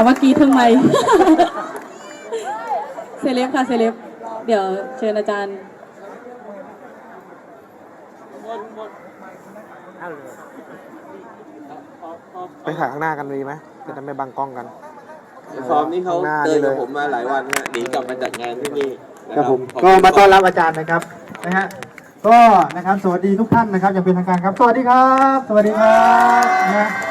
อาจารย์ถามว่ากรีดทำไม เซเลบค่ะเซเลบเดี๋ยวเชิญอาจารย์ไปถ่ายข้างหน้ากันดีไหมจะได้ไม่บังกล้องกัน ฟอร์มนี่เขาข้างหน้าเดินนี่เลกับยผมมาหลายวันฮะหนีกลับมาจัดงานที่นี่นะคครัรับบผมขบก็คุณมาต้อนรับอาจารย์นะครับนะฮะก็นะครับสวัสดีทุกท่านนะครับอย่างเป็นทางการครับ สวัสดีครับ สวัสดีครับนะ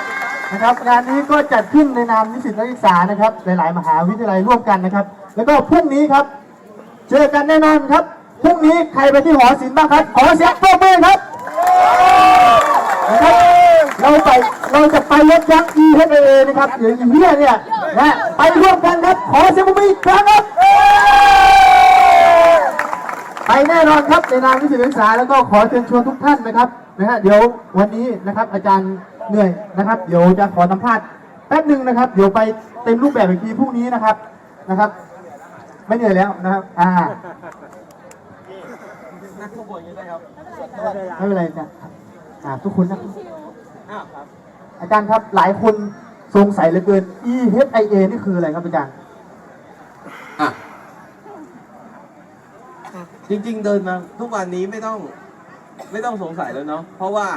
นะครับ งานนี้ก็จัดขึ้นในนามนิสิตนักศึกษานะครับ หลาย ๆ มหาวิทยาลัยร่วมกันนะครับ แล้วก็พรุ่งนี้ครับ เจอกันแน่นอนครับ พรุ่งนี้ใครไปที่หอศิลป์บ้างครับ ขอเสียงปรบมือครับนะครับ เราไป เราจะไปรถยักษ์ e h a นะครับเดี๋ยวอีเหี้ยเนี่ยนะไปร่วมกันครับ ขอเสียงปรบมืออีกครั้งครับ ไปแน่นอนครับในนามวิทยาศึกษาแล้วก็ขอเชิญชวนทุกท่านนะครับนะฮะเดี๋ยววันนี้นะครับอาจารย์ เหนื่อยนะครับ เดี๋ยวจะขอสัมภาษณ์แป๊บหนึ่งนะครับ เดี๋ยวไปเต็มรูปแบบอีกทีพรุ่งนี้นะครับนะครับ ไม่เหนื่อยแล้วนะครับ อ่าไม่เป็นไรจ้ะอ่าทุกคนนะอาจารย์ครับหลายคนสงสัยเหลือเกิน EHIA นี่คืออะไรครับอาจารย์อะจริง ๆ เดินมาทุกวันนี้ไม่ต้องไม่ต้องสงสัยแล้วเนาะเพราะว่า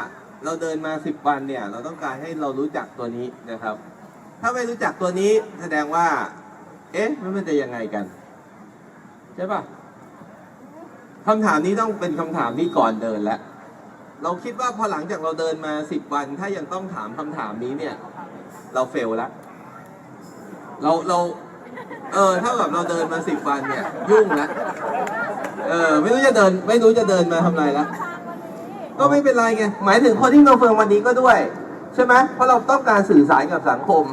เราเดินมาสิบวันเนี่ย เราต้องการให้เรารู้จักตัวนี้นะครับ ถ้าไม่รู้จักตัวนี้แสดงว่า เอ๊ะมันมันจะยังไงกัน ใช่ปะคำถามนี้ต้องเป็นคำถามที่ก่อนเดินแล้วเราคิดว่าพอหลังจากเราเดินมาสิบวัน ถ้ายังต้องถามคำถามนี้เนี่ย เราเฟลล้วเราเราเออเท่ากับเราเดินมาสิบวันเนี่ย ยุ่งล้วเออ ไม่รู้จะเดิน ไม่รู้จะเดินมาทำไรล้ว ก็ไม่เป็นไรไงหมายถึงคนที่มาเฟิร์มวันนี้ก็ด้วย ใช่ไหมเพราะเราต้องการสื่อสารกับสังคม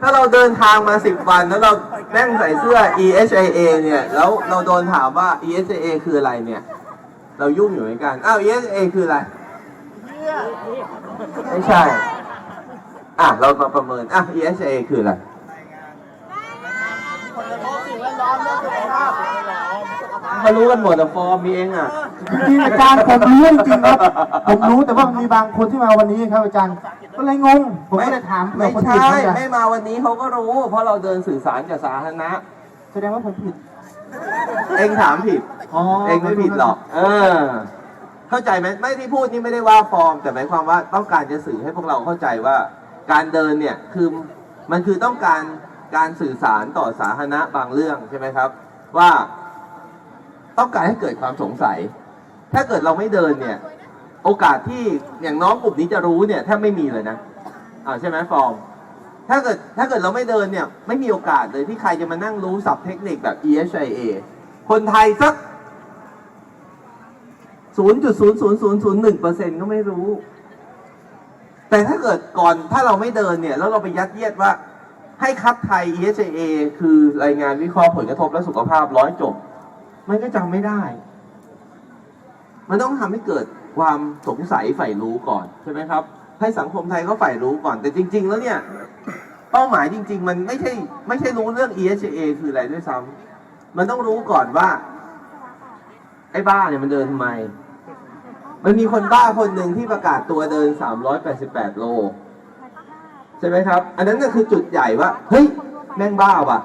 ถ้าเราเดินทางมาสิบวัน แล้วเราแม่งใส่เสื้อ EHIA เนี่ย แล้วเราโดนถามว่า EHIA คืออะไรเนี่ย เรายุ่งอยู่เหมือนกัน อ้าว EHIA คืออะไรไม่ใช่ อะ เรามาประเมิน อะ EHIA คืออะไร เขารู้กันหมดอะฟอร์มมีเองอะจริงๆอาจารย์ผมรู้จริงๆครับผมรู้แต่ว่ามีบางคนที่มาวันนี้ครับอาจารย์ก็เลยงงผมก็เลยถามเผื่ไม่อคนใช่อื่นเขาจะไม่มาวันนี้เขาก็รู้ เพราะเราเดินสื่อสารกับสาธารณะแสดงว่าผมผิด เองถามผิดอ๋อเองไม่ผิดหรอก เออ เข้าใจไหมไม่ที่พูดนี่ไม่ได้ว่าฟอร์ม แต่หมายความว่าต้องการจะสื่อให้พวกเราเข้าใจว่า การเดินเนี่ยคือมันคือต้องการการสื่อสารต่อสาธารณะบางเรื่องใช่ไหมครับ ว่า ต้องการให้เกิดความสงสัย ถ้าเกิดเราไม่เดินเนี่ย โอกาสที่อย่างน้องกลุ่มนี้จะรู้เนี่ยแทบไม่มีเลยนะอ่าใช่ไหมฟอร์มถ้าเกิดถ้าเกิดเราไม่เดินเนี่ย ไม่มีโอกาสเลยที่ใครจะมานั่งรู้ศัพท์เทคนิคแบบ EHIA คนไทยสัก 0.00001%ก็ไม่รู้ แต่ถ้าเกิดก่อนถ้าเราไม่เดินเนี่ย แล้วเราไปยัดเยียดว่า ให้คัดไทย EHIA คือรายงานวิเคราะห์ผลกระทบและสุขภาพร้อยจบ มันก็จำไม่ได้ มันต้องทำให้เกิดความสงสัยใฝ่รู้ก่อนใช่ไหมครับ ให้สังคมไทยเขาใฝ่รู้ก่อน แต่จริง ๆ แล้วเนี่ย เป้าหมายจริง ๆ มันไม่ใช่ไม่ใช่รู้เรื่อง EHA คืออะไรด้วยซ้ำมันต้องรู้ก่อนว่า ไอ้บ้าเนี่ยมันเดินทำไม มันมีคนบ้าคนหนึ่งที่ประกาศตัวเดิน 388 โล ใช่ไหมครับ อันนั้นก็คือจุดใหญ่ว่า เฮ้ย แม่งบ้าว่ะ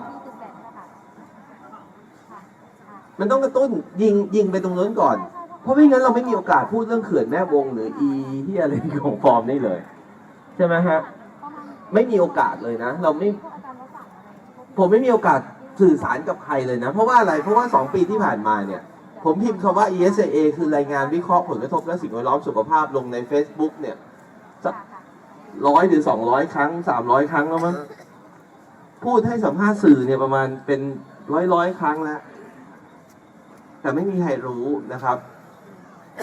มันต้องกระตุ้นยิงยิงไปตรงนั้นก่อน เพราะไม่งั้นเราไม่มีโอกาสพูดเรื่องเขื่อนแม่วงหรืออีที่อะไรของฟอร์มนี่เลย ใช่ไหมฮะ ไม่มีโอกาสเลยนะ เราไม่ ผมไม่มีโอกาสสื่อสารกับใครเลยนะ เพราะว่าอะไร เพราะว่าสองปีที่ผ่านมาเนี่ย ผมพิมพ์คำว่า ESA คือรายงานวิเคราะห์ผลกระทบและสิ่งแวดล้อมสุขภาพลงใน Facebook เนี่ยสักร้อยหรือสองร้อยครั้งสามร้อยครั้งแล้วมั้งพูดให้สัมภาษณ์สื่อเนี่ยประมาณเป็นร้อยร้อยครั้งแล้ว แต่ไม่มีใครรู้นะครับ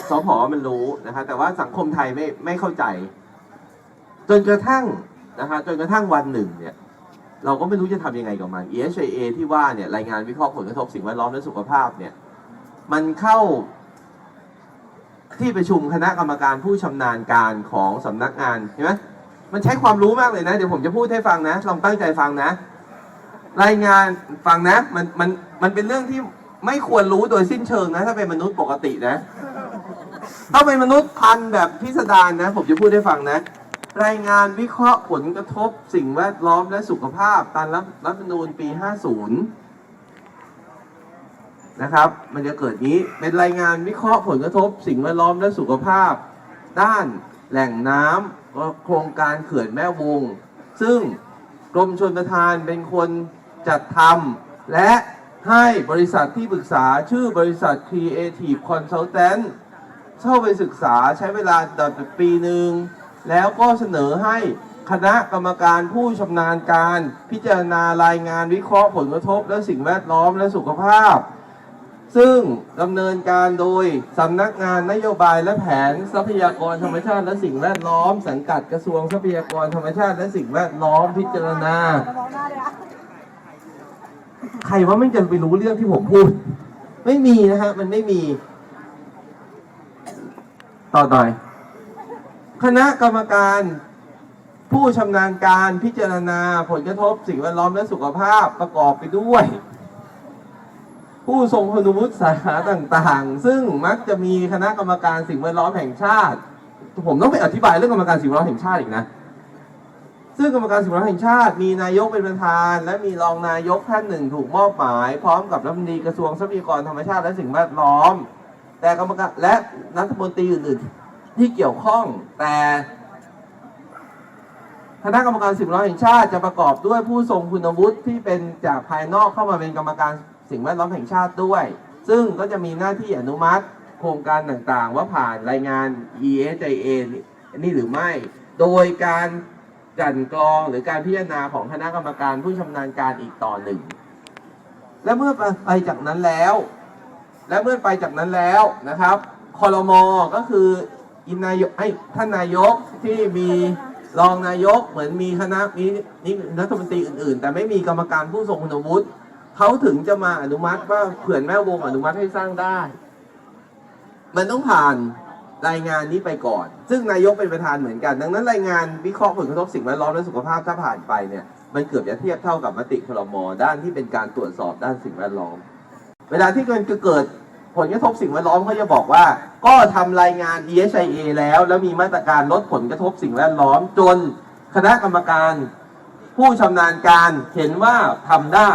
สพมันรู้นะครับแต่ว่าสังคมไทยไม่ไม่เข้าใจ จนกระทั่งนะฮะจนกระทั่งวันหนึ่งเนี่ย เราก็ไม่รู้จะทำยังไงกับมัน EHA ที่ว่าเนี่ยรายงานวิเคราะห์ผลกระทบสิ่งแวดล้อมและสุขภาพเนี่ย มันเข้าที่ประชุมคณะกรรมการผู้ชำนาญการของสำนักงานเห็นไหมมันใช้ความรู้มากเลยนะ เดี๋ยวผมจะพูดให้ฟังนะ ลองตั้งใจฟังนะ รายงานฟังนะ มันมันมันเป็นเรื่องที่ ไม่ควรรู้โดยสิ้นเชิงนะ ถ้าเป็นมนุษย์ปกตินะ ถ้าเป็นมนุษย์พันธุ์แบบพิสดารนะ ผมจะพูดให้ฟังนะ รายงานวิเคราะห์ผลกระทบ สิ่งแวดล้อมและสุขภาพตามรัฐรัฐธรรมนูญปี 50 นะครับ มันจะเกิดนี้เป็นรายงานวิเคราะห์ผลกระทบ สิ่งแวดล้อมและสุขภาพ ด้านแหล่งน้ำโครงการเขื่อนแม่วง ซึ่งกรมชนประทานเป็นคนจัดทำและ ให้บริษัทที่ปรึกษาชื่อบริษัท Creative Consultant เข้าไปศึกษาใช้เวลาดับปีหนึ่ง แล้วก็เสนอให้คณะกรรมการผู้ชำนาญการ พิจารณารายงานวิเคราะห์ผลกระทบ และสิ่งแวดล้อมและสุขภาพ ซึ่งดำเนินการโดยสำนักงานนโยบายและแผนทรัพยากรธรรมชาติและสิ่งแวดล้อม สังกัดกระทรวงทรัพยากรธรรมชาติและสิ่งแวดล้อมพิจารณา ใครว่าไม่จะไปรู้เรื่องที่ผมพูด ไม่มีนะฮะ มันไม่มี ต่อหน่อยคณะกรรมการ ผู้ชำนาญการพิจารณาผลกระทบสิ่งแวดล้อมและสุขภาพประกอบไปด้วย ผู้ทรงคุณวุฒิสาขาต่างๆ ซึ่งมักจะมีคณะกรรมการสิ่งแวดล้อมแห่งชาติ ผมต้องไปอธิบายเรื่องกรรมการสิ่งแวดล้อมแห่งชาติอีกนะ ซึ่งกรรมการสิ่งแวดล้อมแห่งชาติ มีนายกเป็นประธาน และมีรองนายกท่านหนึ่งถูกมอบหมาย พร้อมกับรัฐมนตรีกระทรวงทรัพยากรธรรมชาติและสิ่งแวดล้อม แต่กรรมการและรัฐมนตรีอื่นๆที่เกี่ยวข้องแต่คณะกรรมการสิ่งแวดล้อมแห่งชาติจะประกอบด้วยผู้ทรงคุณวุฒิที่เป็นจากภายนอกเข้ามาเป็นกรรมการสิ่งแวดล้อมแห่งชาติด้วย ซึ่งก็จะมีหน้าที่อนุมัติ โครงการต่างๆ ว่าผ่านรายงาน ESIA นี่หรือไม่ โดยการ กันกรองหรือการพิจารณาของคณะกรรมการผู้ชำนาญการอีกต่อหนึ่ง และเมื่อไปจากนั้นแล้ว และเมื่อไปจากนั้นแล้วนะครับคอรมอก็คืออินนายกไอ้ท่านนายกที่มีรองนายกเหมือนมีคณะมีนี่รัฐมนตรีอื่นๆ แต่ไม่มีกรรมการผู้ทรงคุณวุฒิเขาถึงจะมาอนุมัติว่าเขื่อนแม่วงอนุมัติให้สร้างได้ มันต้องผ่าน รายงานนี้ไปก่อน ซึ่งนายกเป็นประธานเหมือนกัน ดังนั้นรายงานวิเคราะห์ผลกระทบสิ่งแวดล้อมและสุขภาพถ้าผ่านไปเนี่ยมันเกือบจะเทียบเท่ากับมติครมด้านที่เป็นการตรวจสอบด้านสิ่งแวดล้อม เวลาที่เกิดเกิดผลกระทบสิ่งแวดล้อมเขาจะบอกว่า ก็ทำรายงาน ESIA แล้ว แล้วมีมาตรการลดผลกระทบสิ่งแวดล้อม จนคณะกรรมการ ผู้ชำนาญการเห็นว่าทำได้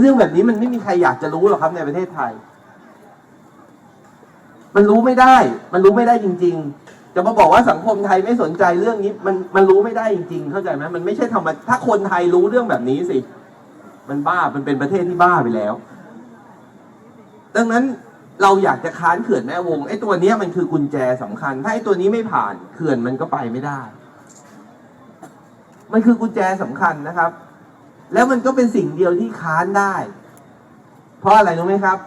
เรื่องแบบนี้มันไม่มีใครอยากจะรู้หรอกครับในประเทศไทย มันรู้ไม่ได้ มันรู้ไม่ได้จริง ๆ จะมาบอกว่าสังคมไทยไม่สนใจเรื่องนี้ มันมันรู้ไม่ได้จริง ๆ เข้าใจไหมมันไม่ใช่ธรรมถ้าคนไทยรู้เรื่องแบบนี้สิ มันบ้า มันเป็นประเทศที่บ้าไปแล้ว ดังนั้นเราอยากจะค้านเขื่อนแม่วงไอ้ตัวนี้มันคือกุญแจสำคัญ ถ้าไอ้ตัวนี้ไม่ผ่านเขื่อนมันก็ไปไม่ได้ มันคือกุญแจสำคัญนะครับ แล้วมันก็เป็นสิ่งเดียวที่ค้านได้ เพราะอะไรรู้ไหมครับ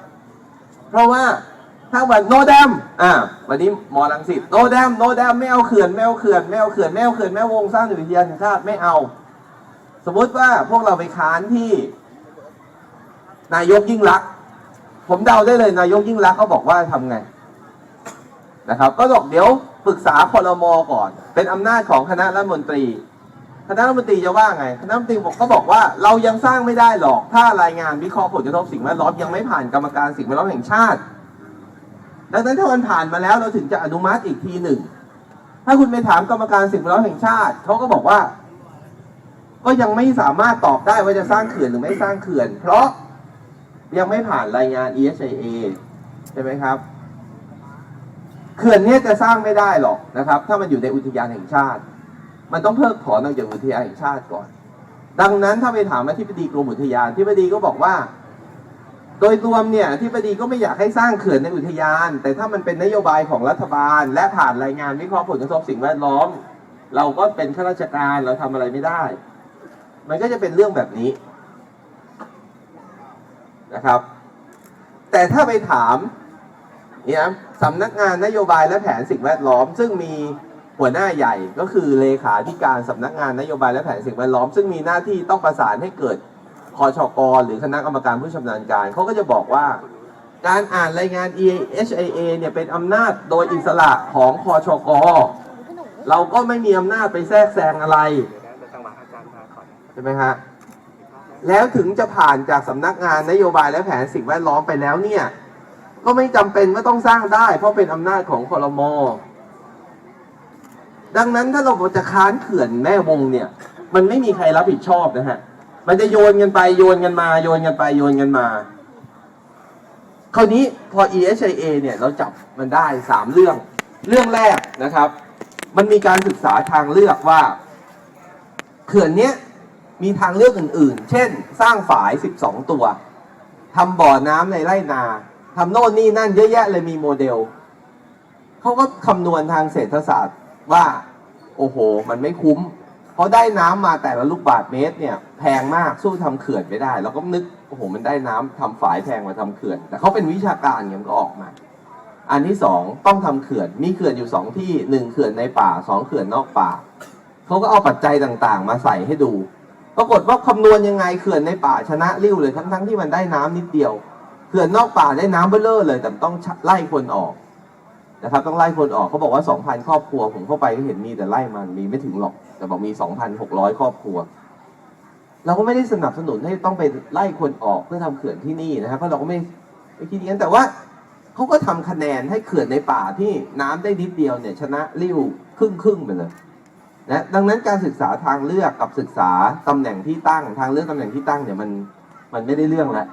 เพราะว่า ถ้าวันโนแดมอ่าวันนี้หมอลังสิตโนแดมโนแดมไม่เอาเขื่อนไม่เอาเขื่อนไม่เอาเขื่อนไม่เอาเขื่อนแม่วงสร้างอุทยานแห่งชาติไม่เอา สมมุติว่าพวกเราไปค้านที่ นายกยิ่งรัก ผมเดาได้เลยนายกยิ่งรักเขาบอกว่าทำไงนะครับ ก็บอกเดี๋ยวปรึกษาคอรมอก่อน เป็นอำนาจของคณะรัฐมนตรีคณะรัฐมนตรีจะว่าไงคณะรัฐมนตรีบอกเขาบอกว่าเรายังสร้างไม่ได้หรอก ถ้ารายงานวิเคราะห์ผลกระทบสิ่งแวดล้อมยังไม่ผ่านกรรมการสิ่งแวดล้อมแห่งชาติ ดังนั้นถ้ามันผ่านมาแล้วเราถึงจะอนุมัติอีกทีหนึ่ง ถ้าคุณไปถามกรรมการสิ่งแวดล้อมแห่งชาติเขาก็บอกว่า ก็ยังไม่สามารถตอบได้ว่าจะสร้างเขื่อนหรือไม่สร้างเขื่อน เพราะยังไม่ผ่านรายงาน ESIA ใช่ไหมครับเขื่อนเนี้จะสร้างไม่ได้หรอกนะครับ ถ้ามันอยู่ในอุทยานแห่งชาติ มันต้องเพิกถอนออกจากอุทยานแห่งชาติก่อน ดังนั้นถ้าไปถามอธิบดีกรมอุทยานอธิบดีก็บอกว่า ดยรวมเนี่ยอธิบดีก็ไม่อยากให้สร้างเขื่อนในอุทยาน แต่ถ้ามันเป็นนโยบายของรัฐบาล และผ่านรายงานวิเคราะห์ผลกระทบสิ่งแวดล้อม เราก็เป็นข้าราชการเราทำอะไรไม่ได้ มันก็จะเป็นเรื่องแบบนี้นะครับ แต่ถ้าไปถามเนี่ยสำนักงานนโยบายและแผนสิ่งแวดล้อม ซึ่งมีหัวหน้าใหญ่ก็คือเลขาธิการสำนักงานนโยบายและแผนสิ่งแวดล้อม ซึ่งมีหน้าที่ต้องประสานให้เกิด คอชกรหรือคณะกรรมการผู้ชำนาญการเขาก็จะบอกว่า การอ่านรายงาน EHIA เนี่ยเป็นอำนาจโดยอิสระของคอชกรเราก็ไม่มีอำนาจไปแทรกแซงอะไรใช่ไหมฮะแล้วถึงจะผ่านจากสำนักงานนโยบายและแผนสิ่งแวดล้อมไปแล้วเนี่ยก็ไม่จำเป็นว่าต้องสร้างได้ เพราะเป็นอำนาจของคอรมอดังนั้นถ้าเราจะค้านเขื่อนแม่วงเนี่ย มันไม่มีใครรับผิดชอบนะฮะ มันจะโยนกันไปโยนกันมา โยนกันไปโยนกันมา คราวนี้พอ EHIA เนี่ยเราจับมันได้สามเรื่อง เรื่องแรกนะครับ มันมีการศึกษาทางเลือกว่าเขื่อนเนี้ยมีทางเลือกอื่น ๆ เช่น สร้างฝาย 12 ตัวทำบ่อน้ำในไร่นาทำโน่นนี่นั่นเยอะแยะเลยมีโมเดล เขาก็คำนวณทางเศรษฐศาสตร์ว่า โอ้โห มันไม่คุ้ม เพราะได้น้ำมาแต่ละลูกบาทเมตรเนี่ย พงมากสู้ทำเขื่อนไม่ได้ เราก็นึกโอ้โหมันได้น้ำทำฝายแพงกว่าทำเขื่อน แต่เขาเป็นวิชาการเนี่ยก็ออกมา อันที่สองต้องทำเขื่อนมีเขื่อนอยู่สองที่หนึ่งเขื่อนในป่าสองเขื่อนนอกป่าเขาก็เอาปัจจัยต่างๆ มาใส่ให้ดูปรากฏว่าคำนวณยังไงเขื่อนในป่าชนะริ้วเลยทั้งๆที่มันได้น้ำนิดเดียวเขื่อนนอกป่าได้น้ำเบ้อเร่อเลย แต่ต้องไล่คนออกนะครับต้องไล่คนออกเขาบอกว่า 2,000 ครอบครัว ผมเข้าไปก็เห็นมีแต่ไล่มันมีไม่ถึงหรอก แต่บอกมี 2,600 ครอบครัว เราก็ไม่ได้สนับสนุนให้ต้องไปไล่คนออกเพื่อทำเขื่อนที่นี่นะครับเพราะเราก็ไม่ไม่คิดอย่างนั้นแต่ว่าเขาก็ทำคะแนนให้เขื่อนในป่าที่น้ำได้นิดเดียวเนี่ยชนะริ้วครึ่งครึ่งไปเลยนะดังนั้นการศึกษาทางเลือกกับศึกษาตำแหน่งที่ตั้งทางเลือกตำแหน่งที่ตั้งเนี่ยมันมันไม่ได้เรื่องแล้ว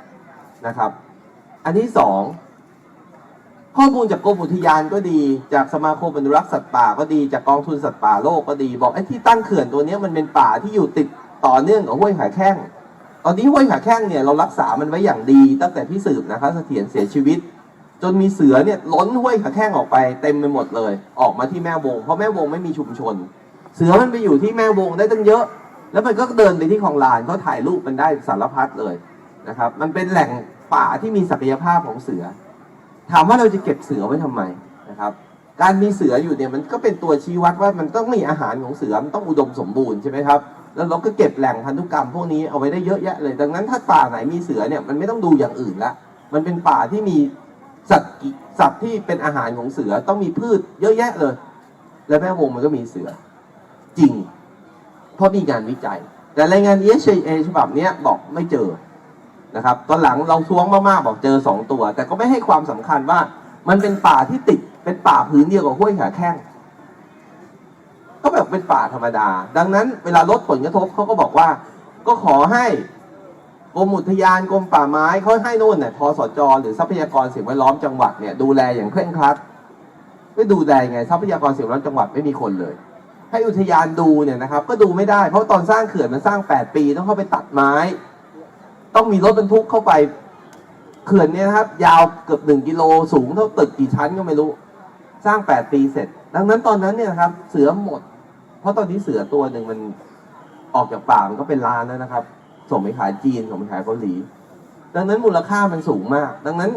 นะครับ อันที่สองข้อมูลจากกรมอุทยานก็ดี จากสมาคมอนุรักษ์สัตว์ป่าก็ดีจากกองทุนสัตว์ป่าโลกก็ดี บอกไอ้ที่ตั้งเขื่อนตัวนี้มันเป็นป่าที่อยู่ติด ต่อเนื่องกับห้วยขาแข้ง ตอนนี้ห้วยขาแข้งเนี่ยเรารักษามันไว้อย่างดีตั้งแต่พี่สืบนะคะเสถียรเสียชีวิต จนมีเสือเนี่ยล้นห้วยขาแข้งออกไปเต็มไปหมดเลย ออกมาที่แม่วง เพราะแม่วงไม่มีชุมชน เสือมันไปอยู่ที่แม่วงได้ตั้งเยอะ แล้วมันก็เดินไปที่คลองลานก็ถ่ายรูปมันได้สารพัดเลยนะครับ มันเป็นแหล่งป่าที่มีศักยภาพของเสือ ถามว่าเราจะเก็บเสือไว้ทำไมนะครับการมีเสืออยู่เนี่ยมันก็เป็นตัวชี้วัดว่ามันต้องมีอาหารของเสือมันต้องอุดมสมบูรณ์ใช่ไหมครับ แล้วเราก็เก็บแหล่งพันธุกรรมพวกนี้เอาไว้ได้เยอะแยะเลย ดังนั้นถ้าป่าไหนมีเสือเนี่ยมันไม่ต้องดูอย่างอื่นละมันเป็นป่าที่มีสัตว์สัตว์ที่เป็นอาหารของเสือต้องมีพืชเยอะแยะเลย และแม่วงมันก็มีเสือ จริง เพราะมีงานวิจัย แต่รายงาน EHA ฉบับนี้บอกไม่เจอนะครับ ตอนหลังเราท้วงมากๆบอกเจอสองตัว แต่ก็ไม่ให้ความสำคัญว่ามันเป็นป่าที่ติดเป็นป่าพื้นเดียวกับห้วยขาแข้ง ก็แบบเป็นป่าธรรมดา ดังนั้นเวลาลดผลกระทบเขาก็บอกว่า ก็ขอให้กรมอุทยานกรมป่าไม้เขาให้นู่นเนี่ยพสจหรือทรัพยากรสิ่งแวดล้อมจังหวัดเนี่ยดูแลอย่างเคร่งครัดไม่ดูแลไงทรัพยากรสิ่งแวดล้อมจังหวัดไม่มีคนเลย ให้อุทยานดูเนี่ยนะครับ ก็ดูไม่ได้เพราะตอนสร้างเขื่อนมันสร้างแปดปีต้องเข้าไปตัดไม้ ต้องมีรถบรรทุกเข้าไปเขื่อนเนี่ยนะครับ ยาวเกือบหนึ่งกิโลสูงเท่าตึกกี่ชั้นก็ไม่รู้ สร้างแปดปีเสร็จ ดังนั้นตอนนั้นเนี่ยนะครับ เสือหมด เพราะตอนนี้เสือตัวหนึ่งมันออกจากป่ามันก็เป็นล้านแล้วนะครับ ส่งไปขายจีนส่งไปขายเกาหลี ดังนั้นมูลค่ามันสูงมาก ดังนั้น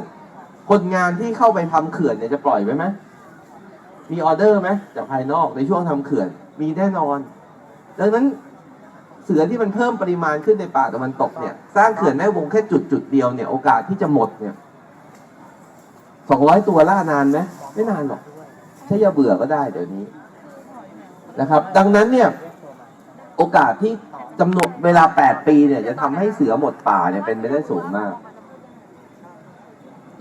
คนงานที่เข้าไปทำเขื่อนเนี่ยจะปล่อยไว้ไหมมีออเดอร์ไหมจากภายนอกในช่วงทำเขื่อน มีแน่นอน ดังนั้นเสือที่มันเพิ่มปริมาณขึ้นในป่าตะวันตกเนี่ยสร้างเขื่อนแม่วงแค่จุดจุดเดียวเนี่ยโอกาสที่จะหมดเนี่ยสองร้อยตัวล่านานไหมไม่นานหรอกใช้ยาเบื่อก็ได้เดี๋ยวนี้ นะครับ ดังนั้นเนี่ยโอกาสที่จำนวนเวลาแปดปีเนี่ยจะทำให้เสือหมดป่าเนี่ยเป็นไปได้สูงมาก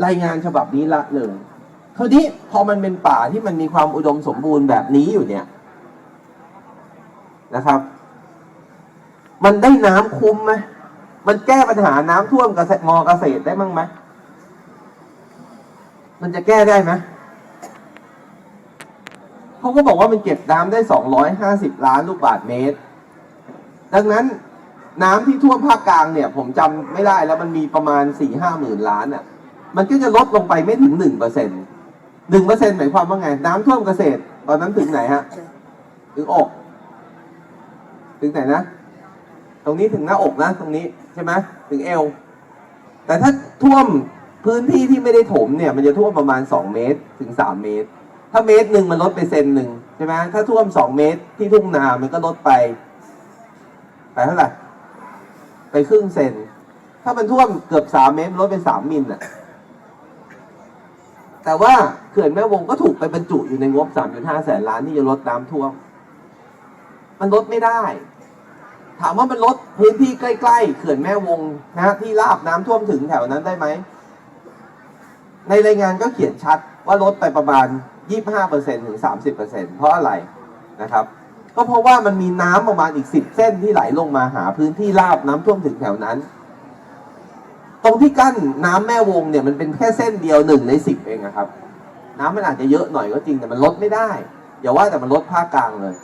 รายงานฉบับนี้ละเลยคราวนี้พอมันเป็นป่าที่มันมีความอุดมสมบูรณ์แบบนี้อยู่เนี่ยนะครับ มันได้น้ำคุ้มไหมมันแก้ปัญหาน้ำท่วมเกษตรมอเกษตรได้มั้งไหมมันจะแก้ได้ไหม เขาก็บอกว่ามันเก็บน้ำได้สองร้อยห้าสิบล้านลูกบาทเมตร ดังนั้นน้ำที่ท่วมภาคกลางเนี่ย ผมจำไม่ได้แล้วมันมีประมาณสี่ห้าหมื่นล้านอะ มันก็จะลดลงไปไม่ถึงหนึ่งเปอร์เซ็นต์หนึ่งเปอร์เซ็นต์หมายความว่าไง น้ำท่วมเกษตร ตอนนั้นถึงไหนฮะ ถึงอก ถึงไหนนะ ตรงนี้ถึงหน้าอกนะ ตรงนี้ใช่ไหมถึงเอว แต่ถ้าท่วมพื้นที่ที่ไม่ได้ถมเนี่ย มันจะท่วมประมาณสองเมตรถึงสามเมตร ถ้าเมตรหนึ่งมันลดไปเซนหนึ่งใช่ไหมถ้าท่วมสองเมตรที่ทุ่งนามันก็ลดไปไปเท่าไหร่ไปครึ่งเซน ถ้ามันท่วมเกือบสามเมตรลดไปสามมิลน่ะ แต่ว่าเขื่อนแม่วงก็ถูกไปบรรจุอยู่ในงบสามจุดห้าแสนล้านที่จะลดน้ำท่วม มันลดไม่ได้ ถามว่ามันลดพื้นที่ใกล้ๆเขื่อนแม่วงนะที่ราบน้ำท่วมถึงแถวนั้นได้ไหม ในรายงานก็เขียนชัดว่าลดไปประมาณ 25%ถึง 30%เพราะอะไรนะครับ ก็เพราะว่ามันมีน้ำประมาณอีกสิบเส้นที่ไหลลงมาหาพื้นที่ราบน้ำท่วมถึงแถวนั้น ตรงที่กั้นน้ำแม่วงเนี่ยมันเป็นแค่เส้นเดียวหนึ่งในสิบเองนะครับ น้ำมันอาจจะเยอะหน่อยก็จริงแต่มันลดไม่ได้ อย่าว่าแต่มันลดภาคกลางเลย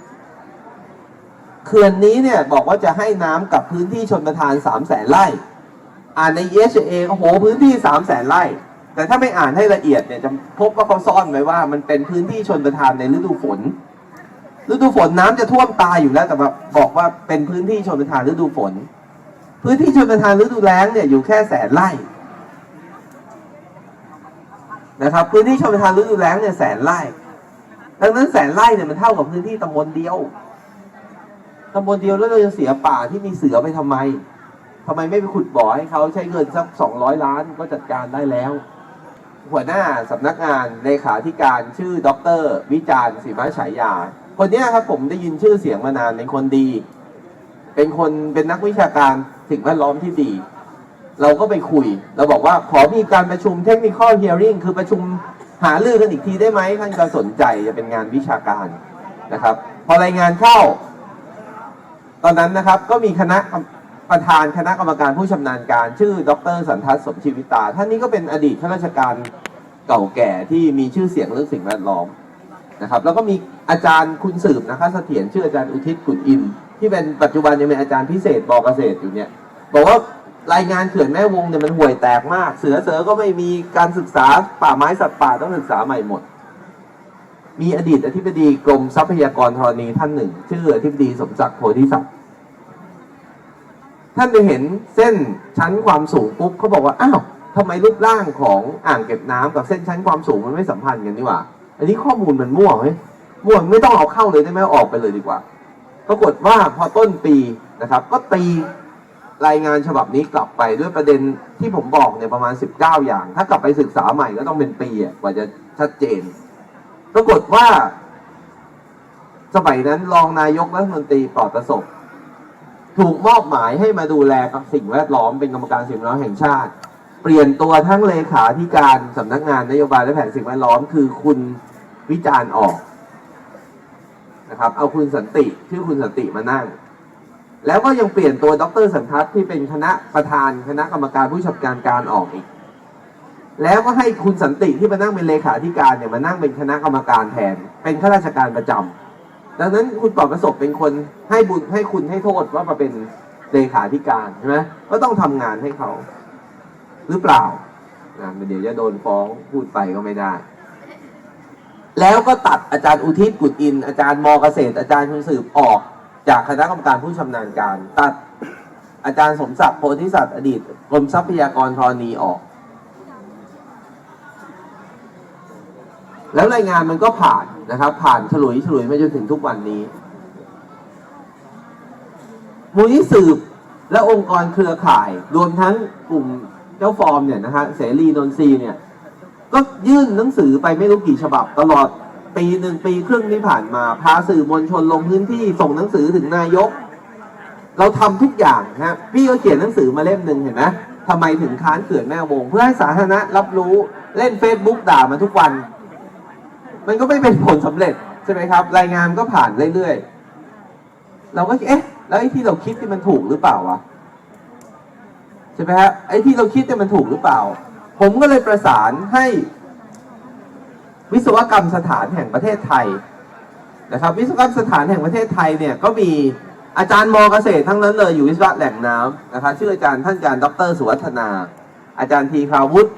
เขื่อนนี้เนี่ยบอกว่าจะให้น้ำกับพื้นที่ชนประทานสามแสนไร่ อ่านใน EHA โอ้โห พื้นที่สามแสนไร่ แต่ถ้าไม่อ่านให้ละเอียดเนี่ยจะพบว่าเขาซ่อนไว้ว่า มันเป็นพื้นที่ชนประทานในฤดูฝน ฤดูฝนน้ำจะท่วมตายอยู่แล้วแต่แบบบอกว่าเป็นพื้นที่ชนประทานฤดูฝน พื้นที่ชนประทานฤดูแล้งเนี่ยอยู่แค่แสนไร่นะครับพื้นที่ชนประทานฤดูแล้งเนี่ยแสนไร่ดังนั้นแสนไร่เนี่ยมันเท่ากับพื้นที่ตำบลเดียวตำบลเดียวแล้วเราจะเสียป่าที่มีเสือไปทำไมทำไมไม่ไปขุดบ่อให้เขาใช้เงินสักสองร้อยล้านก็จัดการได้แล้ว หัวหน้าสำนักงานเลขาธิการชื่อดร วิจารณ์ศิมาฉายา คนนี้ครับผมได้ยินชื่อเสียงมานานเป็นคนดี เป็นคนเป็นนักวิชาการสิ่งแวดล้อมที่ดี เราก็ไปคุย เราบอกว่าขอมีการประชุมเทคนิค l ล hearing คือประชุมหาลือกันอีกทีได้ไหมท่านก็สนใจจะเป็นงานวิชาการนะครับ พอรายงานเข้า ตอนนั้นนะครับก็มีคณะ ประธานคณะกรรมการผู้ชำนาญการ ชื่อ ดร สันทัศน์สมชีวิตา ท่านนี้ก็เป็นอดีตข้าราชการเก่าแก่ที่มีชื่อเสียงเรื่องสิ่งแวดล้อมนะครับ แล้วก็มีอาจารย์คุณสืบนะคะเสถียรชื่ออาจารย์อุทิศกุลอิน ที่เป็นปัจจุบันยังเป็นอาจารย์พิเศษบเกษตรอยู่เนี่ยบอกว่ารายงานเขื่อนแม่วงเนี่ยมันห่วยแตกมาก เสือเสือก็ไม่มีการศึกษาป่าไม้สัตว์ป่าต้องศึกษาใหม่หมด มีอดีตอธิบดีกรมทรัพยากรธรณีท่านหนึ่ง ชื่ออธิบดีสมศักดิ์โพธิศักดิ์ ท่านไปเห็นเส้นชั้นความสูงปุ๊บเขาบอกว่า อ้าวทำไมรูปร่างของอ่างเก็บน้ำกับเส้นชั้นความสูงมันไม่สัมพันธ์กันนี่หว่า อันนี้ข้อมูลมันมั่วเฮ้ยมั่วไม่ต้องเอาเข้าเลยได้ไหมออกไปเลยดีกว่า ปรากฏว่าพอต้นปีนะครับ ก็ตีรายงานฉบับนี้กลับไปด้วยประเด็นที่ผมบอกเนี่ยประมาณ 19 อย่าง ถ้ากลับไปศึกษาใหม่ก็ต้องเป็นปีกว่าจะชัดเจน ปรากฏว่า สมัยนั้นรองนายกรัฐมนตรีปลอดประสบ ถูกมอบหมายให้มาดูแลกับสิ่งแวดล้อมเป็นกรรมการสิ่งแวดล้อมแห่งชาติ เปลี่ยนตัวทั้งเลขาธิการสำนักงานนโยบายและแผนสิ่งแวดล้อมคือคุณวิจารณ์ออกนะครับ เอาคุณสันติชื่อคุณสันติมานั่ง แล้วก็ยังเปลี่ยนตัวดรสันทัศน์ที่เป็นคณะประธานคณะกรรมการผู้ชำนาญการออกอีก แล้วก็ให้คุณสันติที่มานั่งเป็นเลขาธิการเนี่ยมานั่งเป็นคณะกรรมการแทน เป็นข้าราชการประจำ ดังนั้นคุณปลอดประสบเป็นคนให้บุญให้คุณให้โทษว่ามาเป็นเลขาธิการใช่ไหมก็ต้องทำงานให้เขา หรือเปล่านะเดี๋ยวจะโดนฟ้องพูดไปก็ไม่ได้ แล้วก็ตัดอาจารย์อุทิศกุฎอิน อาจารย์มอเกษตร อาจารย์คุณสืบออก จากคณะกรรมการผู้ชำนาญการ ตัดอาจารย์สมศักดิ์โพธิสัตว์อดีตกรมทรัพยากรธรณีออก แล้วรายงานมันก็ผ่านนะครับ ผ่านฉลุยฉลุยมาจนถึงทุกวันนี้มูลนิสืบและองค์กรเครือข่าย รวมทั้งกลุ่มเจ้าฟอร์มเนี่ยนะฮะเสรีนนทรีเนี่ย ก็ยื่นหนังสือไปไม่รู้กี่ฉบับตลอดปีหนึ่งปีครึ่งที่ผ่านมา พาสื่อมวลชนลงพื้นที่ส่งหนังสือถึงนายก เราทำทุกอย่างฮะพี่ก็เขียนหนังสือมาเล่มหนึ่งเห็นไหมทำไมถึงค้านเขื่อนแม่วง เพื่อให้สาธารณะรับรู้เล่น Facebook ด่ามาทุกวัน มันก็ไม่เป็นผลสำเร็จใช่ไหมครับ รายงานก็ผ่านเรื่อยๆ เราก็เอ๊ะ แล้วไอ้ที่เราคิดที่มันถูกหรือเปล่าวะใช่ไหมฮะไอ้ที่เราคิดเนี่ยมันถูกหรือเปล่า ผมก็เลยประสานให้ วิศวกรรมสถานแห่งประเทศไทยนะครับ วิศวกรรมสถานแห่งประเทศไทยเนี่ยก็มีอาจารย์มอเกษตรทั้งนั้นเลยอยู่วิศวะแหล่งน้ำนะครับชื่ออาจารย์ท่านอาจารย์ดรสุวัฒนา อาจารย์ทีคาวุฒิ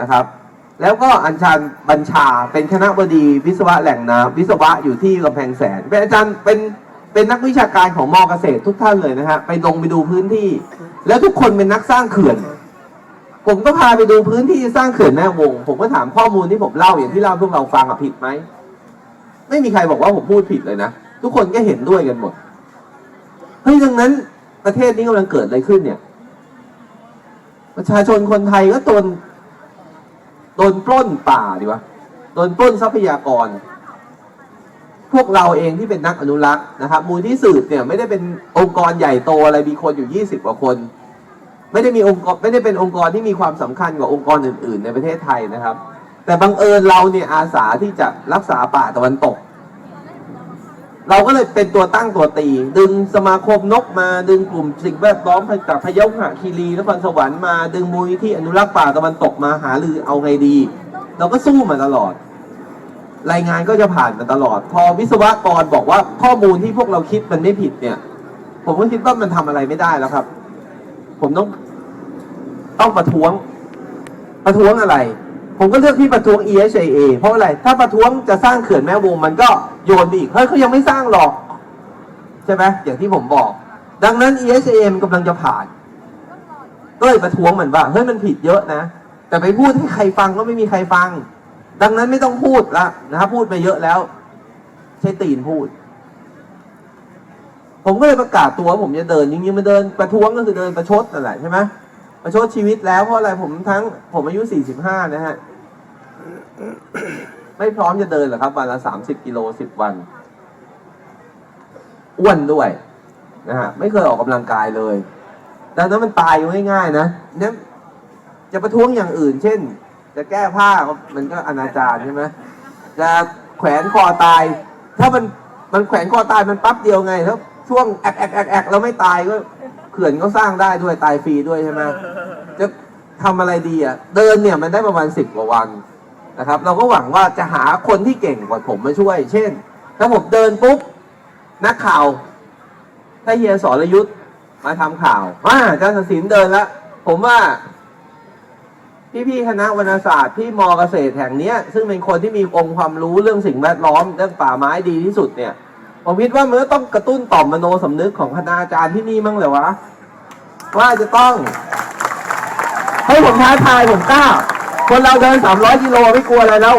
นะครับ แล้วก็อัญชันบัญชาเป็นคณะบดีวิศวะแหล่งน้ำวิศวะอยู่ที่กำแพงแสนเป็นอาจารย์เป็นเป็นนักวิชาการของมอเกษตรทุกท่านเลยนะฮะไปลงไปดูพื้นที่ แล้วทุกคนเป็นนักสร้างเขื่อน ผมก็พาไปดูพื้นที่สร้างเขื่อนแม่วง ผมก็ถามข้อมูลที่ผมเล่าอย่างที่เล่าพวกเราฟังอะผิดไหมไม่มีใครบอกว่าผมพูดผิดเลยนะทุกคนก็เห็นด้วยกันหมดเฮ้ยดังนั้นประเทศนี้กำลังเกิดอะไรขึ้นเนี่ย ประชาชนคนไทยก็โดน โดนปล้นป่าดีวะโดนปล้นทรัพยากร พวกเราเองที่เป็นนักอนุรักษ์นะครับ มูลที่สืบเนี่ยไม่ได้เป็นองค์กรใหญ่โตอะไรมีคนอยู่ยี่สิบกว่าคน ไม่ได้มีองค์กรไม่ได้เป็นองค์กรที่มีความสำคัญกว่าองค์กรอื่น ๆ ในประเทศไทยนะครับ แต่บังเอิญเราเนี่ยอาสาที่จะรักษาป่าตะวันตก เราก็เลยเป็นตัวตั้งตัวตี ดึงสมาคมนกมาดึงกลุ่มสิ่งแวดล้อมจากพะเยาหะคีรีนครสวรรค์มาดึงมูลนิธิอนุรักษ์ป่าตะวันตกมาหารือเอาไงดี เราก็สู้มาตลอด รายงานก็จะผ่านมาตลอด พอวิศวกรบอกว่าข้อมูลที่พวกเราคิดมันไม่ผิดเนี่ย ผมก็คิดว่ามันทำอะไรไม่ได้แล้วครับ ผมต้องต้องประท้วง ประท้วงอะไร ผมก็เลือกที่ประท้วง EHA เพราะอะไร ถ้าประท้วงจะสร้างเขื่อนแม่วงมันก็โยนไปอีก เฮ้ยเขายังไม่สร้างหรอก ใช่ไหมอย่างที่ผมบอก ดังนั้น EHA มันกำลังจะผ่าน ก็เลยประท้วงเหมันว่า เฮ้ยมันผิดเยอะนะ แต่ไปพูดให้ใครฟังก็ไม่มีใครฟัง ดังนั้นไม่ต้องพูดละนะครับพูดไปเยอะแล้ว ใช้ตีนพูด ผมก็เลยประกาศตัวว่าผมจะเดินจริงๆมาเดินประท้วงก็คือเดินประชดนั่นแหละใช่ไหม ประชดชีวิตแล้วเพราะอะไรผมทั้งผมอายุ 45 นะฮะ ไม่พร้อมจะเดินหรอครับ วันละ 30 กิโล 10 วัน อ้วนด้วยนะฮะ ไม่เคยออกกำลังกายเลยดังนั้นมันตายง่ายๆนะเนี่ยจะประท้วงอย่างอื่น เช่น จะแก้ผ้ามันก็อนาจารใช่ไหมจะแขวนคอตาย ถ้ามันมันแขวนคอตายมันปั๊บเดียวไงแล้วช่วงแอกแอกแอกแอกแล้วไม่ตายก็ ขื่อนก็สร้างได้ด้วยตายฟรีด้วยใช่ไหมจะทำอะไรดีอะ เดินเนี่ยมันได้ประมาณสิบกว่าวันนะครับ เราก็หวังว่าจะหาคนที่เก่งกว่าผมมาช่วย เช่น ถ้าผมเดินปุ๊บนักข่าว ถ้าเฮียสรยุทธ์มาทำข่าวอ่าอาจารย์ศศินเดินแล้วผมว่าพี่ๆคณะวรรณศาสตร์ที่มอเกษตรแห่งเนี้ย ซึ่งเป็นคนที่มีองค์ความรู้เรื่องสิ่งแวดล้อมเรื่องป่าไม้ดีที่สุดเนี่ย ผมคิดว่ามันก็ต้องกระตุ้นต่อมมโนสำนึกของคณาจารย์ที่นี่มั้งเหรอวะ ว่าจะต้อง ให้ผมท้าทายผมกล้า คนเราเดินสามร้อยกิโลไม่กลัวอะไรแล้ว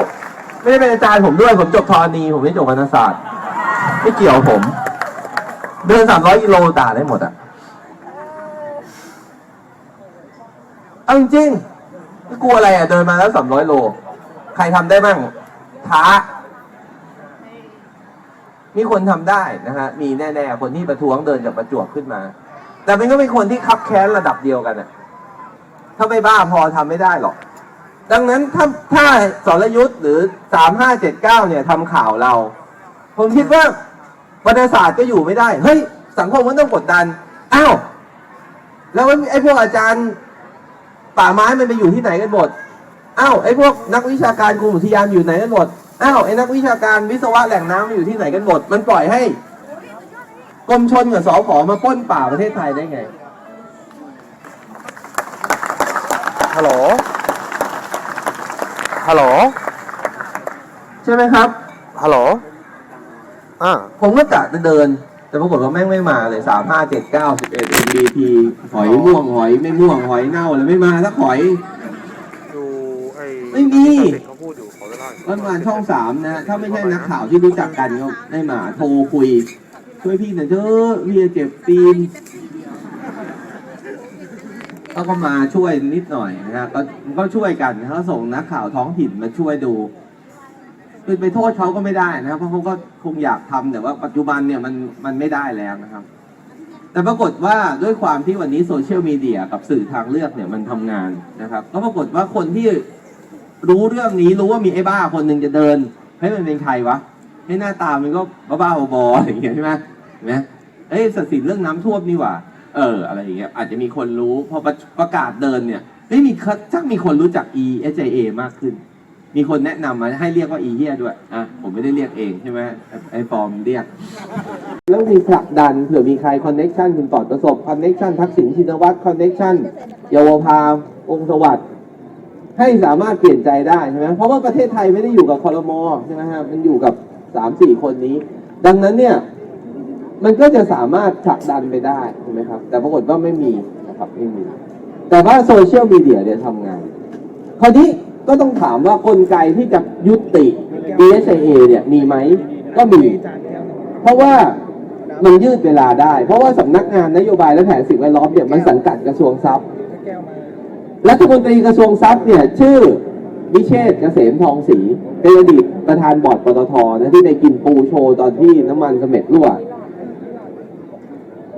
ไม่ได้เป็นอาจารย์ผมด้วย ผมจบทอนีผมไม่จบวรรณศาสตร์ ไม่เกี่ยวผม เดินสามร้อยกิโลด่าได้หมดอะเอาจริงๆไม่กลัวอะไรอะเดินมาแล้วสามร้อยโล ใครทำได้บ้างท้า มีคนทำได้นะฮะมีแน่ๆคนที่ประท้วงเดินจากประจวบขึ้นมา แต่มันก็เป็นคนที่คับแค้นระดับเดียวกันอะถ้าไม่บ้าพอทำไม่ได้หรอก ดังนั้นถ้าถ้าสรยุทธ์หรือสามห้าเจ็ดเก้าเนี่ยทำข่าวเรา ผมคิดว่าวรรณศาสตร์ก็อยู่ไม่ได้ เฮ้ย สังคมมันต้องกดดัน อ้าว แล้วไอ้พวกอาจารย์ป่าไม้มันไปอยู่ที่ไหนกันหมด อ้าว ไอ้พวกนักวิชาการกรมอุทยานอยู่ไหนกันหมด อ้าวไอ้นักวิชาการวิศวะแหล่งน้ำมันอยู่ที่ไหนกันหมด มันปล่อยให้กรมชนกับสอพอมาปล้นป่าประเทศไทยได้ไงฮัลโหลฮัลโหลใช่ไหมครับฮัลโหลอ่าผมก็กะจะเดิน แต่ปรากฏว่าแม่งไม่มาเลยสามห้าเจ็ดเก้าสิบเอ็ด MBT หอยม่วงหอยไม่ม่วงหอยเน่าเลยไม่มาสักหอย ดูไอ้ไม่มี เเมื่อวานวาช่องสามนะ ถ้าไม่ใช่นักข่าวที่รู้จักกันก็ได้มาโทรคุย ช่วยพี่หน่อยเถอะพี่เจ็บตีนเขาก็มาช่วยนิดหน่อยนะฮะก็ก็ช่วยกันเขาส่งนักข่าวท้องถิ่นมาช่วยดูคือไปโทษเขาก็ไม่ได้นะครับเพราะเขาก็คงอยากทำแต่ว่าปัจจุบันเนี่ยมันมันไม่ได้แล้วนะครับ แต่ปรากฏว่าด้วยความที่วันนี้โซเชียลมีเดียกับสื่อทางเลือกเนี่ยมันทำงานนะครับ ก็ปรากฏว่าคนที่ รู้เรื่องนี้รู้ว่ามีไอ้บ้าคนหนึ่งจะเดินเฮ้ยมันเป็นใครวะให้หน้าตามันก็บ้าๆบอๆอะไรอย่างเงี้ยใช่ไหมเห็นไหมเอ้ยสัสิทธิ์เรื่องน้ำท่วมนี่หว่า เออ อะไรอย่างเงี้ยอาจจะมีคนรู้พอประประกาศเดินเนี่ยไม่มีชักมีคนรู้จัก E H I A มากขึ้น มีคนแนะนำมาให้เรียกว่า E เฮียด้วยอะผมไม่ได้เรียกเองใช่ไหมไอ้ฟอร์มเรียก แล้วมีผลักดันเผื่อมีใครคอนเน็กชันคุณต่อประสบคอนเน็กชันทักษิณชินวัตรคอนเน็กชันเยาวภาองค์สวัสดิ์ ให้สามารถเปลี่ยนใจได้ใช่ไหมเพราะว่าประเทศไทยไม่ได้อยู่กับคอรมอใช่ไหมฮะมันอยู่กับสามสี่คนนี้ ดังนั้นเนี่ย มันก็จะสามารถผลักดันไปได้ใช่ไหมครับ แต่ปรากฏว่าไม่มีนะครับไม่มี แต่ว่าโซเชียลมีเดียเนี่ยทำงาน คราวนี้ก็ต้องถามว่ากลไกที่จะยุติ DSA เนี่ยมีไหมก็มี เพราะว่ามันยืดเวลาได้ เพราะว่าสำนักงานนโยบายและแผนสิ่งแวดล้อมเนี่ยมันสังกัดกระทรวงทรัพย์ รัฐมนตรีกระทรวงทรัพย์เนี่ยชื่อวิเชษเกษมทองศรีเป็นอดีตประธานบอร์ดปตทนะที่ไปกินปูโชว์ตอนที่น้ำมันเสม็ดรั่ว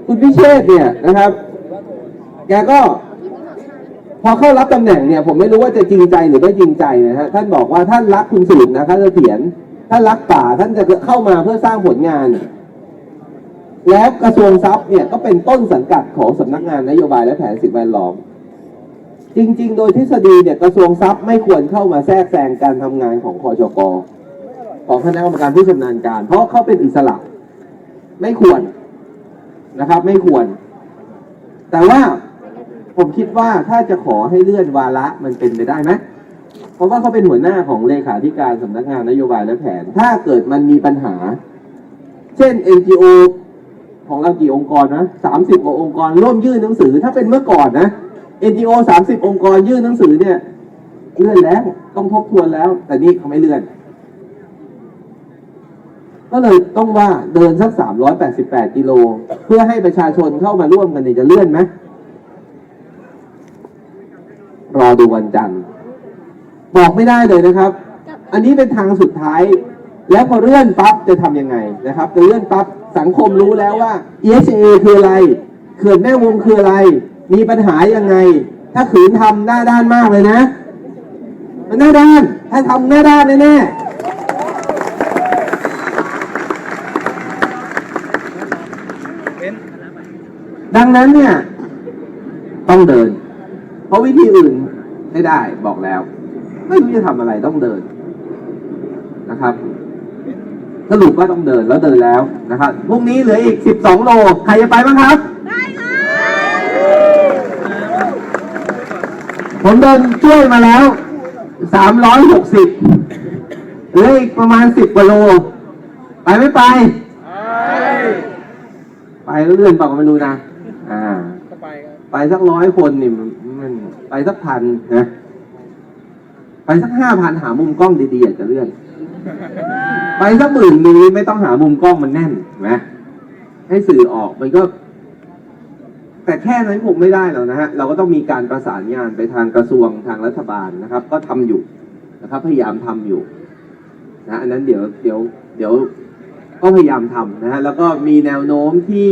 คุณวิเชษเนี่ยนะครับ แกก็พอเข้ารับตำแหน่งเนี่ยผมไม่รู้ว่าจะจริงใจหรือไม่จริงใจนะฮะท่านบอกว่าท่านรักคุณสืบนะครับเสถียรท่านรักป่าท่านจะเข้ามาเพื่อสร้างผลงาน แล้วกระทรวงทรัพย์เนี่ยก็เป็นต้นสังกัดของสำนักงานนโยบายและแผนสิ่งแวดล้อม จริง ๆ โดยทฤษฎีเนี่ยกระทรวงทรัพย์ไม่ควรเข้ามาแทรกแซงการทำงานของคอชกของคณะกรรมการผู้ชำนาญการ เพราะเขาเป็นอิสระ ไม่ควรนะครับ ไม่ควร แต่ว่าผมคิดว่าถ้าจะขอให้เลื่อนวาระมันเป็นไปได้ไหมเพราะว่าเขาเป็นหัวหน้าของเลขาธิการสำนักงานนโยบายและแผน ถ้าเกิดมันมีปัญหา เช่น NGO ของเรากี่องค์กรนะสามสิบกว่าองค์กรร่วมยื่นหนังสือ ถ้าเป็นเมื่อก่อนนะ NGO สามสิบองค์กรยื่นหนังสือเนี่ยเลื่อนแล้วต้องทบทวนแล้ว แต่นี่เขาไม่เลื่อน ก็เลยต้องว่าเดินสักสามร้อยแปดสิบแปดกิโล เพื่อให้ประชาชนเข้ามาร่วมกันเนี่ยจะเลื่อนไหมรอดูวันจันทร์บอกไม่ได้เลยนะครับ อันนี้เป็นทางสุดท้าย แล้วพอเลื่อนปั๊บจะทำยังไงนะครับจะเลื่อนปั๊บสังคมรู้แล้วว่า EHA คืออะไรเขื่อนแม่วงคืออะไร มีปัญหายังไง ถ้าขืนทำหน้าด้านมากเลยนะ มันหน้าด้าน ถ้าทำหน้าด้านแน่ๆดังนั้นเนี่ย ต้องเดิน เพราะวิธีอื่นไม่ได้บอกแล้ว ไม่รู้จะทำอะไรต้องเดินนะครับสรุปว่าต้องเดินแล้วเดินแล้วนะครับพรุ่งนี้เหลืออีก 12 โล ใครจะไปบ้างครับ ผมเดินช่วยมาแล้ว360เหลืออีกประมาณ10กว่าโล ไปไม่ไป ไปแล้วเลื่อนปาก็ไม่รู้นะ อ่า ไปสักร้อยคนนี่มันไปสักพันนะไปสักห้าพันหามุมกล้องดีๆอาจจะเลื่อน ไปสักหมื่นนี้ไม่ต้องหามุมกล้องมันแน่นนไหมให้สื่อออกมันก็ แต่แค่นั้นคงไม่ได้หรอกนะฮะเราก็ต้องมีการประสานงานไปทางกระทรวงทางรัฐบาลนะครับ ก็ทำอยู่นะครับพยายามทำอยู่นะอันนั้นเดี๋ยวเดี๋ยวเดี๋ยวก็พยายามทำนะฮะแล้วก็มีแนวโน้มที่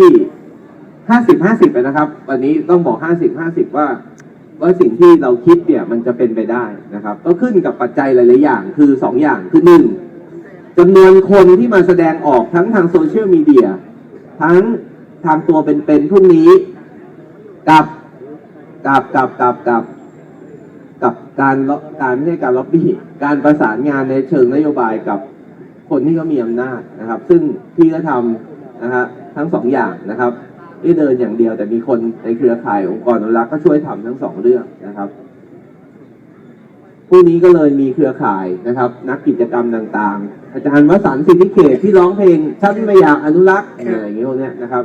ห้าสิบห้าสิบนะครับวันนี้ต้องบอกห้าสิบห้าสิบว่าว่าสิ่งที่เราคิดเนี่ยมันจะเป็นไปได้นะครับ ก็ขึ้นกับปัจจัยหลาย ๆ อย่าง คือสองอย่างคือหนึ่งจำนวนคนที่มาแสดงออกทั้งทางโซเชียลมีเดียทั้งทางตัวเป็นๆพรุ่งนี้ กับกับกับกับกับกับการการไม่ใช่การล็อบบี้การประสานงานในเชิงนโยบายกับคนที่เขามีอำนาจนะครับ ซึ่งพี่ก็ทำนะฮะทั้งสองอย่างนะครับไม่เดินอย่างเดียวแต่มีคนในเครือข่ายองค์กรอนุรักษ์ก็ช่วยทำทั้งสองเรื่องนะครับผู้นี้ก็เลยมีเครือข่ายนะครับ นักกิจกรรมต่างๆ อาจารย์วสันต์สิทธิเขตที่ร้องเพลงฉันไม่อยากอนุรักษ์อะไรอย่างเงี้ยพวกเนี้ยนะครับ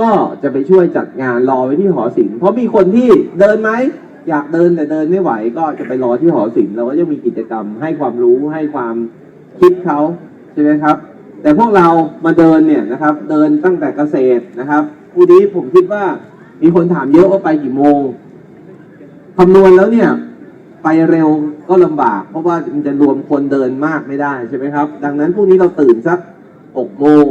ก็จะไปช่วยจัดงานรอไว้ที่หอศิลป์เพราะมีคนที่เดินไหมอยากเดินแต่เดินไม่ไหว ก็จะไปรอที่หอศิลป์เราก็จะมีกิจกรรมให้ความรู้ให้ความคิดเขาใช่ไหมครับ แต่พวกเรามาเดินเนี่ยนะครับ เดินตั้งแต่เกษตรนะครับผู้นี้ผมคิดว่ามีคนถามเยอะว่าไปกี่โมงคำนวณแล้วเนี่ยไปเร็วก็ลำบาก เพราะว่ามันจะรวมคนเดินมากไม่ได้ใช่ไหมครับ ดังนั้นพรุ่งนี้เราตื่นสักหกโมง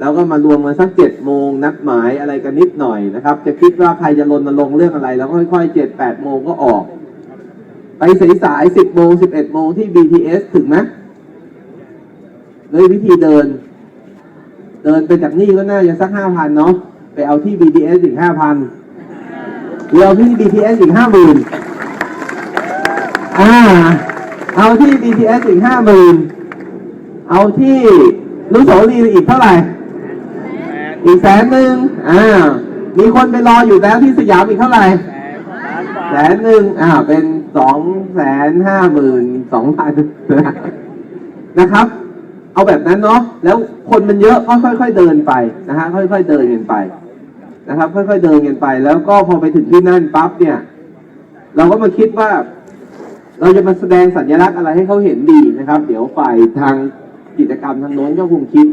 แล้วก็มารวมกันสักเจ็ดโมงนัดหมายอะไรกันนิดหน่อยนะครับ จะคิดว่าใครจะรณรงค์เรื่องอะไร แล้วค่อยๆเจ็ดแปดโมงก็ออก ไปสายสายสิบโมงสิบเอ็ดโมงที่ BTS ถึงไหมเลยวิธีเดิน เดินไปจากนี่ก็น่าจะสักห้าพันเนาะไปเอาที่ BTS อีกห้าพันหรือเอาที่ BTS อีกห้าหมื่นอ่า เอาที่ BTS อีกห้าหมื่นเอาที่นุสาวรีอีกเท่าไหร่ อีกแสนหนึ่งอ่ามีคนไปรออยู่แล้วที่สยามอีกเท่าไหร่แสนหนึ่งอ่าเป็นสองแสนห้าหมื่นสองพันนะครับ เอาแบบนั้นเนาะแล้วคนมันเยอะก็ค่อยๆเดินไปนะฮะค่อยๆเดินกันไปนะครับ ค่อยๆเดินกันไป แล้วก็พอไปถึงที่นั่นปั๊บเนี่ย เราก็มาคิดว่า เราจะมาแสดงสัญลักษณ์อะไรให้เขาเห็นดีนะครับ เดี๋ยวฝ่ายทางกิจกรรมทางโน้นก็คงคิด